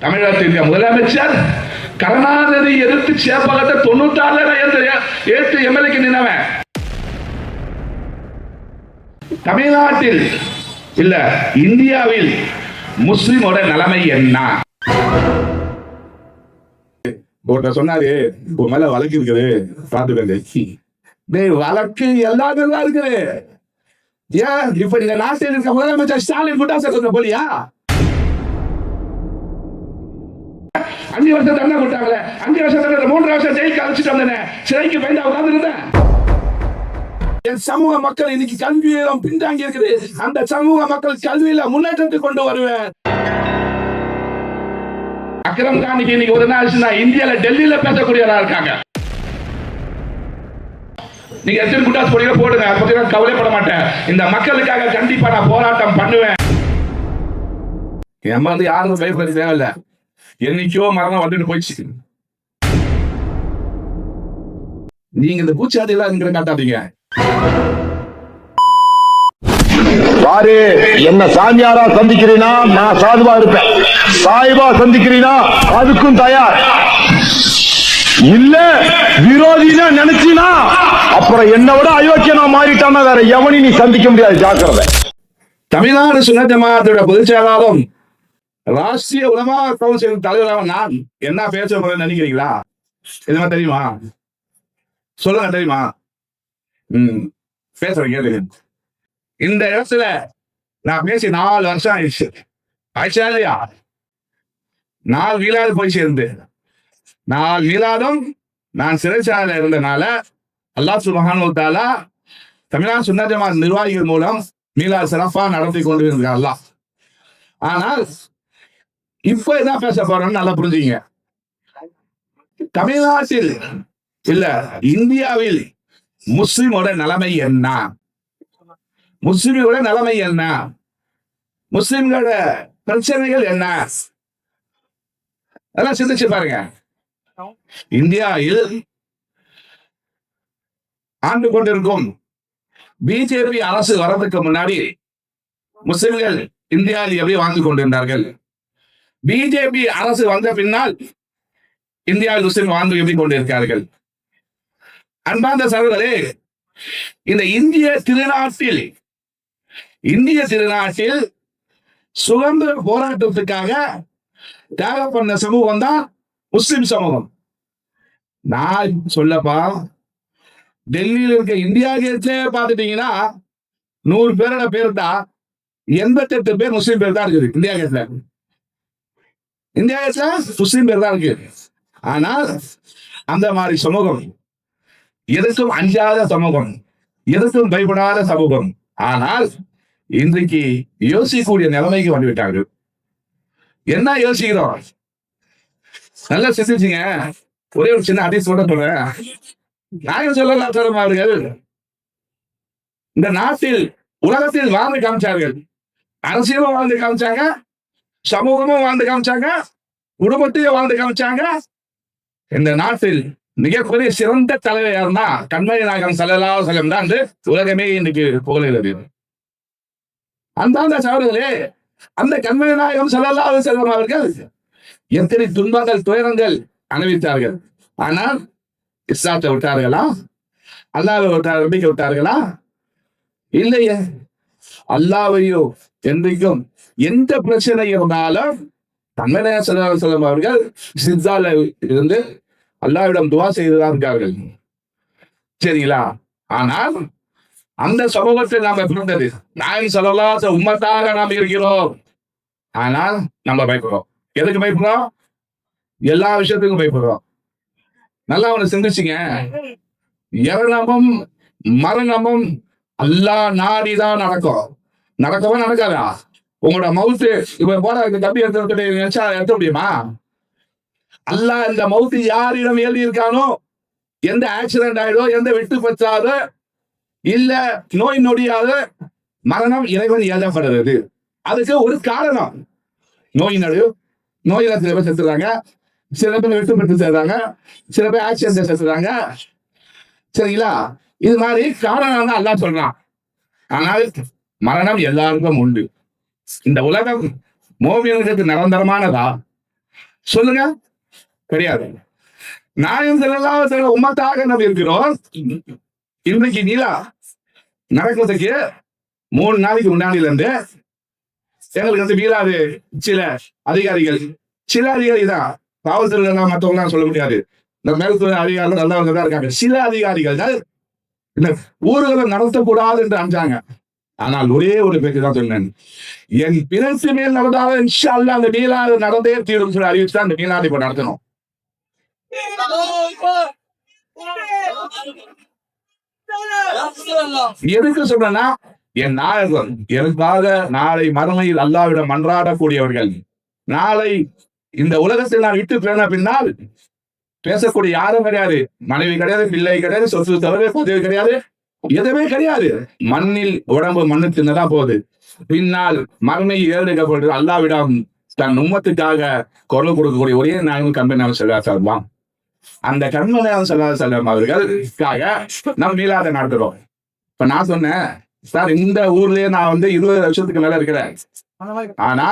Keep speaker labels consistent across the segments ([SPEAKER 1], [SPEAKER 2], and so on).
[SPEAKER 1] தமிழகத்தின் முதலமைச்சர் கருணாநிதி எதிர்த்து சேப்பகத்தை தொண்ணூத்தாறுல ஏற்று எம்எல்ஏக்கு நின்னவன். தமிழ்நாட்டில் இல்ல இந்தியாவில் முஸ்லிமோட நிலைமை என்ன? ஒருத்தர் சொன்னாரு உன் மேல வழக்கு இருக்குது பாத்துக்கங்க டேய் வழக்கு எல்லாமே தான் இருக்குது. ஏன் இப்ப நீங்க நாட்டில் இருக்க முதலமைச்சர் ஸ்டாலின் குட்டாச கொஞ்சம் போலியா அஞ்சு வருஷம் தண்டனை கொடுத்தாங்களே. அஞ்சு வருஷம் தண்டனை மூன்று வருஷம் ஜெயிலுக்கு அழைச்சிட்டு வந்தேன். சிறைக்கு பயந்து உட்கார்ந்து இருந்தேன். என் சமூக மக்கள் இன்னைக்கு கல்வியிலும் பின்தாங்கி இருக்குது. அந்த சமூக மக்கள் கல்வியில முன்னேற்றத்தை கொண்டு வருவேன். அக்ரம் கானிக்கு இன்னைக்கு ஒரு நாள் இந்தியால டெல்லியில பேசக்கூடியவரா இருக்காங்க. நீங்க எத்தனை குட்டாஸ் போடுங்க போடுங்க. அதை பத்தி நான் கவலைப்பட மாட்டேன். இந்த மக்களுக்காக கண்டிப்பா நான் போராட்டம் பண்ணுவேன். என் வந்து யாரும் பயப்பட தேவையில்ல. என்னைக்கோ மரணம் வந்துட்டு போயிடுச்சு. நீங்க இந்த பூச்சாதி எல்லாம் இங்க காட்டாதீங்க.
[SPEAKER 2] பாரு என்ன சாமியாரா சந்திக்கிறீனா? நான் சாதுவா இருப்பேன். சாய்பா சந்திக்கிறீனா? அதுக்கும் தயார். இல்ல விரோதினா நினைச்சினா? அப்புறம் என்னை விட அயோக்கியனா மாறிட்டானா வேற எவனையும் நீ சந்திக்க முடியாது. ஜாக்கிரதை.
[SPEAKER 1] தமிழ்நாடு சுன்ன ஜமாத்தோட பொதுச் செயலாளரும் ராஷ்டிரிய உலமா கவுன்சில் தலைவராக நான்? என்ன பேச போறேன்னு நினைக்கிறீங்களா? என்ன தெரியுமா? சொல்லுங்க தெரியுமா? ம் பேசுறேன் கேளுங்க. இந்த இடத்துல நான் பேசி நாலு வருஷம் ஆயிடுச்சு. ஆயிடுச்சா இல்லையா? நாலு வீலாது போய் சேர்ந்து. நாலு வீலாதும் நான் சிறைச்சாலையில் இருந்தனால அல்லா சுபஹானு தாலா தமிழ்நாடு சுன்ன ஜமாத் நிர்வாகிகள் மூலம் மீளா சிறப்பா நடத்தி கொண்டு இருக்கார் அல்லாஹ். ஆனால் இப்ப என்ன பேச போறோம்னு நல்லா புரிஞ்சுங்க தமிழ்நாட்டில் இல்ல இந்தியாவில் முஸ்லிமோட நிலைமை என்ன? முஸ்லிம்களோட நிலைமை என்ன? முஸ்லிம்களோட பிரச்சனைகள் என்ன? அதெல்லாம் சிந்திச்சு பாருங்க. இந்தியாவில் ஆண்டு கொண்டிருக்கும் பிஜேபி அரசு வர்றதுக்கு முன்னாடி முஸ்லிம்கள் இந்தியாவில் எப்படி வாழ்ந்து கொண்டிருந்தார்கள்? பிஜேபி அரசு வந்த பின்னால் இந்தியாவில் முஸ்லிம் வாழ்ந்து எப்படி கொண்டிருக்கிறார்கள்? அன்பார்ந்த சகோதரே இந்த இந்திய திருநாட்டில் இந்திய திருநாட்டில் சுதந்திர போராட்டத்துக்காக தியாகம் பண்ண சமூகம் தான் முஸ்லிம் சமூகம். நான் சொல்லப்பா டெல்லியில் இருக்க இந்தியா கேட்லே பார்த்துட்டீங்கன்னா நூறு பேரோட பேர் தான் எண்பத்தி எட்டு பேர் முஸ்லீம் பேர் தான் இருக்குது இந்தியா கேட்ல இந்தியா முஸ்லீம் பேர் தான் இருக்கு. ஆனால் அந்த மாதிரி சமூகம் எதற்கும் அஞ்சாத சமூகம் எதற்கும் பயப்படாத சமூகம். ஆனால் இன்றைக்கு யோசிக்கக்கூடிய நிலைமைக்கு வந்துவிட்டார்கள். என்ன யோசிக்கிறோம்? நல்லா சிந்திச்சுங்க. ஒரே ஒரு சின்ன அதிர்ச்சி சொல்ல சொல்றேன். நாயகம் சொல்லலாம் சொல்லும் அவர்கள். இந்த நாட்டில் உலகத்தில் வாழ்ந்து காமிச்சார்கள். அரசியலும் வாழ்ந்து காமிச்சாங்க. சமூகமும் வாழ்ந்து காமிச்சாங்க குடும்பத்தையும் வாழ்ந்து காமிச்சாங்க. இந்த நாட்டில் மிகப்பெரிய சிறந்த தலைவர் யாருன்னா கண்மணி நாயகம் செல்லலா செல்லம் தான் உலகமே இன்னைக்கு புகழுகிறது அந்தாந்த சவர்களே அந்த கண்மணி நாயகம் செல்லலா செல்வம் அவர்கள் எத்தனை துன்பங்கள் துயரங்கள் அனுபவித்தார்கள். ஆனால் இஸ்லாத்தை விட்டார்களா? அல்லாவை விட்டார் நம்பிக்கை விட்டார்களா? இல்லையே. அல்லாவையோ என்றைக்கும் எந்த பிரச்சனை இருந்தாலும் தன்மையான சதாசலம் அவர்கள் சித்தால இருந்து அல்லாவிடம் துவா செய்துதான் இருக்கார்கள். சரிங்களா? ஆனால் அந்த சமூகத்தில் நாம பிறந்தது. நாயன் சொல்லலாத உம்மத்தாக நாம் இருக்கிறோம். ஆனால் நம்ம பயப்படுறோம். எதுக்கு பயப்படுறோம்? எல்லா விஷயத்துக்கும் பயப்படுறோம். நல்லா ஒண்ணு சிந்திச்சுங்க. இரணமும் மரணமும் அல்லா நாடிதான் நடக்கும். நடக்கவா நடக்காதா? உங்களோட மவுத்து இப்ப போன கம்பி எடுத்து நினைச்சா எடுத்த முடியுமா? அல்லாஹ் இந்த மவுத்து யாரிடம் எழுதி இருக்கானோ எந்த ஆக்சிடென்ட் ஆயிடோ எந்த வெட்டு பற்றாதோ இல்ல நோய் நொடியாத மரணம் இறைவன் எழுதப்படுறது அதுக்கு ஒரு காரணம். நோய் நடு நோயில சில பேர் செத்துறாங்க. சில பேர் வெட்டு பெற்று செய்றாங்க சில பேர் ஆக்சிடென்ட் செத்துறாங்க. சரிங்களா? இது மாதிரி காரணம் தான் அல்லாஹ் சொல்றான். ஆனால் மரணம் எல்லாருக்கும் உண்டு. இந்த உலகம் மோவியனுக்கு நிரந்தரமானதா? சொல்லுங்க. கிடையாது நாயம் செல்லாம் உம்மத்தாக நம்ம இருக்கிறோம். இன்னைக்கு நிலா நடக்கிறதுக்கு மூணு நாளைக்கு முன்னாடில இருந்து எங்களுக்கு வந்து மீளாது. சில அதிகாரிகள் சில அதிகாரி தான். காவல்துறை மற்றவங்க சொல்ல முடியாது. இந்த மேல்துறை அதிகாரிகள் நல்லவங்க தான் இருக்காங்க. சில அதிகாரிகள் தான் ஊர்களை நடத்தக்கூடாது என்று அஞ்சாங்க. ஆனால் ஒரே ஒரு பேச்சு தான் சொன்னேன். என் பிறசு மேல் நடந்தாலும் இன்ஷா அல்ல அந்த மீளாது நடந்தே தீரும் சொல்லி அறிவிச்சு தான் அந்த மீளாது இப்ப நடத்தணும். எதுக்கு சொல்றேன்னா என் நாயகன் எனக்காக நாளை மறுமையில் அல்லாவிடம் மன்றாடக்கூடியவர்கள். நாளை இந்த உலகத்தில் நான் விட்டு பிறன பின்னால் பேசக்கூடிய யாரும் கிடையாது. மனைவி கிடையாது பிள்ளை கிடையாது சொத்து தவிர பதவி கிடையாது. எதுவுமே கிடையாது. மண்ணில் உடம்பு மண்ணு தின்னதான் போகுது? பின்னால் மறுமை ஏறெடுக்கப்படுது அல்லாவிடம் தன் உம்மத்துக்காக குரல் கொடுக்கக்கூடிய ஒரே நாயகம் கம்பெனி செல்வா செல்வான் அந்த கண்மலையான் செல்லா செல்லம் அவர்களுக்காக நம்ம மீளாத நடத்துறோம் இப்ப நான் சொன்னேன் சார் இந்த ஊர்லயே நான் வந்து இருபது வருஷத்துக்கு மேல இருக்கிறேன். ஆனா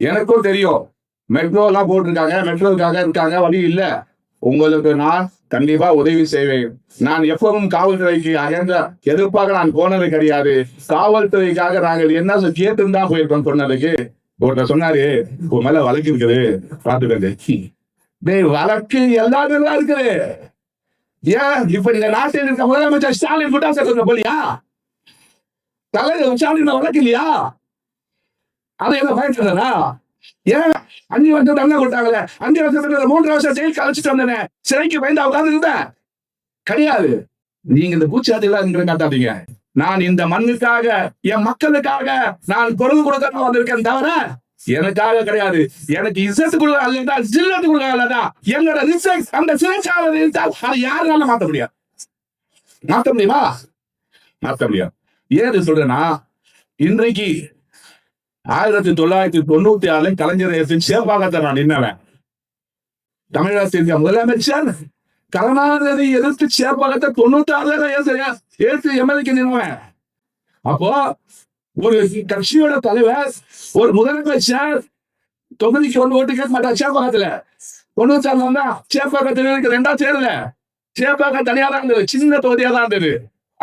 [SPEAKER 1] எனக்கும் தெரியும். மெட்ரோ எல்லாம் போட்டிருக்காங்க மெட்ரோவுக்காக இருக்காங்க வழி இல்ல. உங்களுக்கு நான் கண்டிப்பா உதவி செய்வேன். நான் எப்பவும் காவல்துறைக்கு அகன்ற எதிர்ப்பாக நான் போனது கிடையாது. காவல்துறைக்காக நாங்கள் என்ன சொ- தான் போயிருக்கோம் சொன்னதுக்கு. ஒருத்தர் சொன்னாரு உன் மேல வழக்கு இருக்குது. பாத்துக்கங்க டேய் வழக்கு எல்லாரும் தான் இருக்குது. ஏன்? இப்ப நீங்க நாட்டில் இருக்க முதலமைச்சர் ஸ்டாலின் குட்டா சேர்க்க போலியா? தலைவர் ஸ்டாலின் வழக்கு இல்லையா? அதை என்ன பயன்படுறா ஏன் அஞ்சு வருஷம் தண்டனை கொடுத்தாங்களே அஞ்சு வருஷத்துல மூன்று வருஷம் ஜெயில் அழைச்சிட்டு வந்தேன். சிறைக்கு பயந்து உட்கார்ந்து இருந்தேன் கிடையாது. நீங்க இந்த பூச்சாதி எல்லாம் காட்டாதீங்க. நான் இந்த மண்ணுக்காக என் மக்களுக்காக நான் பொருள் கொடுக்க வந்திருக்கேன் தவிர எனக்காக கிடையாது. எனக்கு இசத்து கொடுக்க அல்லா ஜில்லத்து கொடுக்க அல்லதா என்னோட ரிசர்ச் அந்த சிறைச்சாலை இருந்தால் அதை யாருனால மாத்த முடியாது. மாத்த முடியுமா? மாத்த முடியாது. ஏன் சொல்றேன்னா இன்றைக்கு ஆயிரத்தி தொள்ளாயிரத்தி தொண்ணூத்தி ஆறுல கலைஞர் சேப்பாக்கத்தை நான் நின்னவன் தமிழகத்திற்கு முதலமைச்சர் கருணாநிதி எதிர்த்து சேப்பாக்கத்தை தொண்ணூத்தி ஆறுல எடுத்து எம்எல்ஏக்கு நின்னுவேன். அப்போ ஒரு கட்சியோட தலைவர் ஒரு முதலமைச்சர் தொகுதிக்கு ஒன்று ஓட்டு கேட்க மாட்டார் சேப்பாக்கத்துல தொண்ணூத்தி ஆறுல வந்தா சேப்பாக்கத்தில் எனக்கு ரெண்டா சேரல சேப்பாக்கம் தனியா தான் இருந்தது சின்ன தொகுதியா தான் இருந்தது.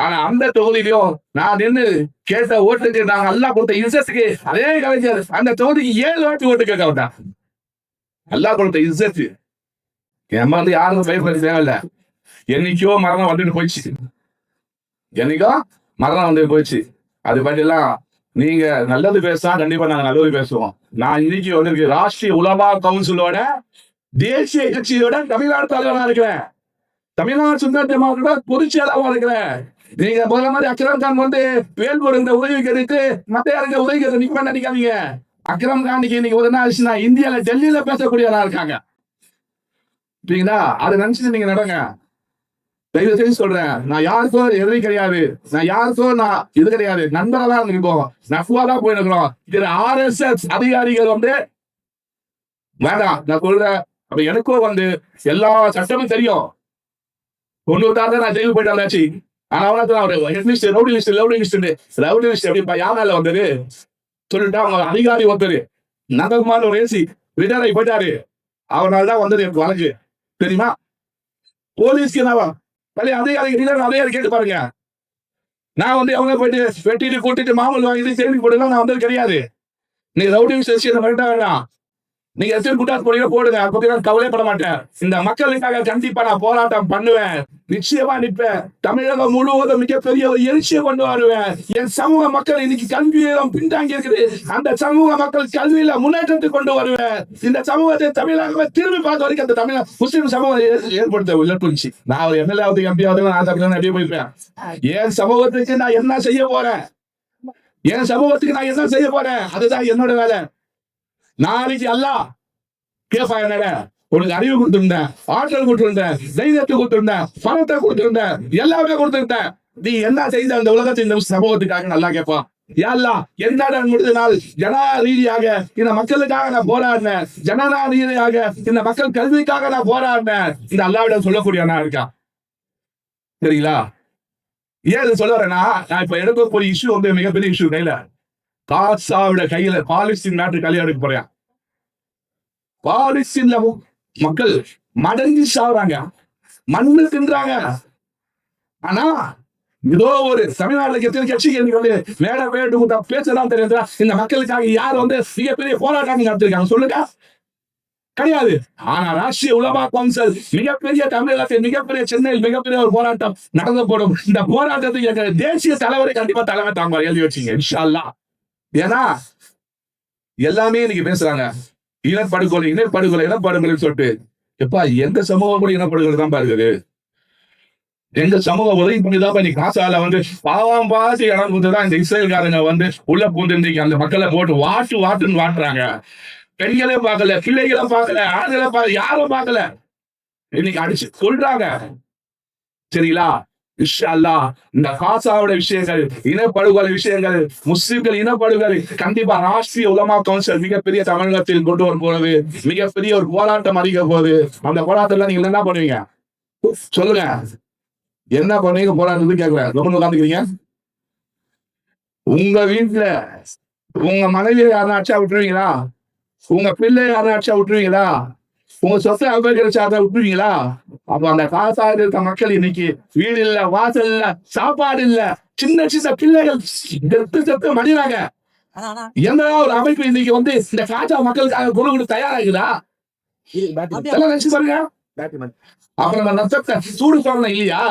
[SPEAKER 1] ஆனா அந்த தொகுதியிலும் நான் நின்று கேட்ட ஓட்டு நாங்க எல்லாம் கொடுத்த இன்சத்துக்கு அதே கலைஞர். அந்த தொகுதிக்கு ஏழு வாட்டி ஓட்டு கேட்க வந்தான். அல்லா கொடுத்த இன்சத்து என் வந்து யாரும் பயப்பட தேவையில்ல என்னைக்கோ மரணம் வந்துட்டு போயிடுச்சு. என்னைக்கோ மரணம் வந்து போயிடுச்சு. அது பற்றிலாம் நீங்க நல்லது பேசா கண்டிப்பா நாங்க நல்லது பேசுவோம். நான் இன்னைக்கு வந்திருக்கு ராஷ்டிரிய உலமா கவுன்சிலோட தேசிய கட்சியோட தமிழ்நாடு தலைவரா இருக்கிறேன். தமிழ்நாடு சுந்தர ஜமாத்தோட பொதுச் செயலாளரா இருக்கிறேன். நீங்க முதல்ல மாதிரி அக்ரம் கான் வந்து வேல்பூர் இந்த உதவி கேட்டு மத்த யாருங்க உதவி கேட்டு நீங்க நினைக்காதீங்க. அக்ரம் கானுக்கு இன்னைக்கு ஒரு நாள் ஆச்சுன்னா இந்தியால டெல்லியில பேசக்கூடியவரா இருக்காங்க. சரிங்களா அதை நினைச்சு நீங்க நடங்க. தயவு செய்து சொல்றேன். நான் யாருக்கோ எதிரி கிடையாது. நான் யாருக்கோ நான் இது கிடையாது. நண்பரா தான் இருக்கோம் நஃபுவா தான் போயிருக்கிறோம். இதுல ஆர் எஸ் எஸ் அதிகாரிகள் வந்து வேண்டாம். நான் சொல்றேன். அப்ப எனக்கும் வந்து எல்லா சட்டமும் தெரியும். ஒன்று வந்தாரு நான் ஜெயிலுக்கு போயிட்டாச்சு ஆனா தான் ஒரு head list rowdy list rowdy list rowdy list எப்படி யாரால வந்தது? சொல்லிட்டு அவங்க அதிகாரி ஒருத்தர் நந்தகுமார் ஒரு ஏசி ரிட்டையர் ஆகி போயிட்டாரு. அவனால தான் வந்தது எனக்கு வழக்கு தெரியுமா? போலீஸ்க்கு நான் பழைய அதிகாரி அதிகாரி கேட்டு பாருங்க. நான் வந்து அவங்க போயிட்டு வெட்டிட்டு கூட்டிட்டு மாமூல் வாங்கிட்டு செய்தி போட்டுலாம் நான் வந்தது கிடையாது. நீ ரவுடி விஷயம் வேண்டாம் வேண்டாம் நீங்க எத்தனை கூட்டாது போறீங்க போடுங்க. அதை பத்தி நான் கவலைப்பட மாட்டேன். இந்த மக்களுக்காக கண்டிப்பா நான் போராட்டம் பண்ணுவேன். நிச்சயமா நிற்பேன் தமிழகம் முழுவதும் மிகப்பெரிய ஒரு எழுச்சியை கொண்டு வருவேன். என் சமூக மக்கள் இன்னைக்கு கல்வியிலும் பின்தாங்கி இருக்குது அந்த சமூக மக்கள் கல்வியில முன்னேற்றத்தை கொண்டு வருவேன். இந்த சமூகத்தை தமிழகமே திரும்பி பார்த்த வரைக்கும் அந்த தமிழ முஸ்லிம் சமூகம் ஏற்படுத்த ஏற்படுச்சு நான் ஒரு எம்எல்ஏ எம்பியாவது நான் தமிழ் அப்படியே போயிருப்பேன். என் சமூகத்துக்கு நான் என்ன செய்ய போறேன்? என் சமூகத்துக்கு நான் என்ன செய்ய போறேன்? அதுதான் என்னோட வேலை. நாளைக்கு அல்லாஹ் கேப்பா என்னடா உனக்கு அறிவு கொடுத்திருந்தேன் ஆற்றல் கொடுத்திருந்தேன் தைரியத்தை கொடுத்திருந்தேன் பணத்தை கொடுத்திருந்தேன் எல்லாமே கொடுத்திருந்தேன். நீ என்ன செய்த அந்த உலகத்தின் இந்த சமூகத்துக்காக நல்லா கேட்பான். யாழ்லா என்னடா முடிஞ்ச நாள் ஜனா ரீதியாக இந்த மக்களுக்காக நான் போராடினேன். ஜனநா ரீதியாக இந்த மக்கள் கல்விக்காக நான் போராடினேன். இந்த அல்லாவிடம் சொல்லக்கூடிய நான் இருக்கான். சரிங்களா? ஏன் இது சொல்ல வரேன்னா நான் இப்ப எடுக்க இஷ்யூ வந்து மிகப்பெரிய இஷ்யூ கையில. காசாவோட கையில பாலிஸ்தீன் நாட்டு கல்யாணம் எடுக்க போறேன். பாலிஸ்தீன்ல மக்கள் மடங்கி சாவுறாங்க. மண்ணு தின்றாங்க ஆனா ஏதோ ஒரு தமிழ்நாட்டுல எத்தனை கட்சிகள் வந்து வேட வேண்டும் பேசலாம் தெரியுது இந்த மக்களுக்காக யார் வந்து மிகப்பெரிய போராட்டம் நடத்திருக்காங்க சொல்லுங்க. கிடையாது. ஆனா ராஷ்டிரிய உலமா கவுன்சில் மிகப்பெரிய தமிழகத்தில் மிகப்பெரிய சென்னையில் மிகப்பெரிய ஒரு போராட்டம் நடந்து போடும். இந்த போராட்டத்துக்கு தேசிய தலைவரை கண்டிப்பா தலைமை தாங்க எழுதி வச்சீங்க இன்ஷால்லா ஏன்னா எல்லாமே இன்னைக்கு பேசுறாங்க. இனப்படுகொலை இனப்படுகொலை இனப்படுகொலை சொல்லிட்டு. எப்பா எங்க சமூகம் கூட இனப்படுகொலை தான் பாருக்குது எங்க சமூக உதவி பண்ணிதான் நீ காசால வந்து பாவம் பார்த்து இடம் கொடுத்துதான் இந்த இஸ்ரேல்காரங்க வந்து உள்ள பூந்து அந்த மக்களை போட்டு வாட்டு வாட்டுன்னு வாட்டுறாங்க. பெண்களே பார்க்கல பிள்ளைகளை பார்க்கல ஆண்களை பார்க்கல யாரும் பார்க்கல. இன்னைக்கு அடிச்சு சொல்றாங்க சரிங்களா? இன்ஷால்லா இந்த காசாவோட விஷயங்கள் இனப்படுகொலை விஷயங்கள் முஸ்லிம்கள் இனப்படுகொலை கண்டிப்பா ராஷ்டிரிய உலமா கவுன்சில் மிகப்பெரிய தமிழகத்தில் கொண்டு வரும் போது மிகப்பெரிய ஒரு போராட்டம் அறிக்க போகுது அந்த போராட்டத்துல நீங்க என்ன பண்ணுவீங்க? சொல்லுங்க. என்ன பண்ணுவீங்க? போராட்டத்துக்கு கேட்கல ரொம்ப உட்காந்துக்கிறீங்க உங்க வீட்டுல உங்க மனைவியை யாரும் அடிச்சா விட்டுருவீங்களா? உங்க பிள்ளை யாரும் அடிச்சா விட்டுருவீங்களா? உங்க சொத்தை அபகரிச்சா அதை விட்டுருவீங்களா? அப்ப அந்த காசாக இருக்க மக்கள் இன்னைக்கு வீடு இல்ல வாசல் இல்ல சாப்பாடு இல்ல சின்ன சின்ன பிள்ளைகள் செத்து செத்து மடிறாங்க எந்த ஒரு அமைப்பு இன்னைக்கு வந்து இந்த காசா மக்களுக்காக குழு கொடுத்து தயாராகுதா? நினைச்சு பாருங்க. அப்புறம் சூடு பண்ணணும் இல்லையா?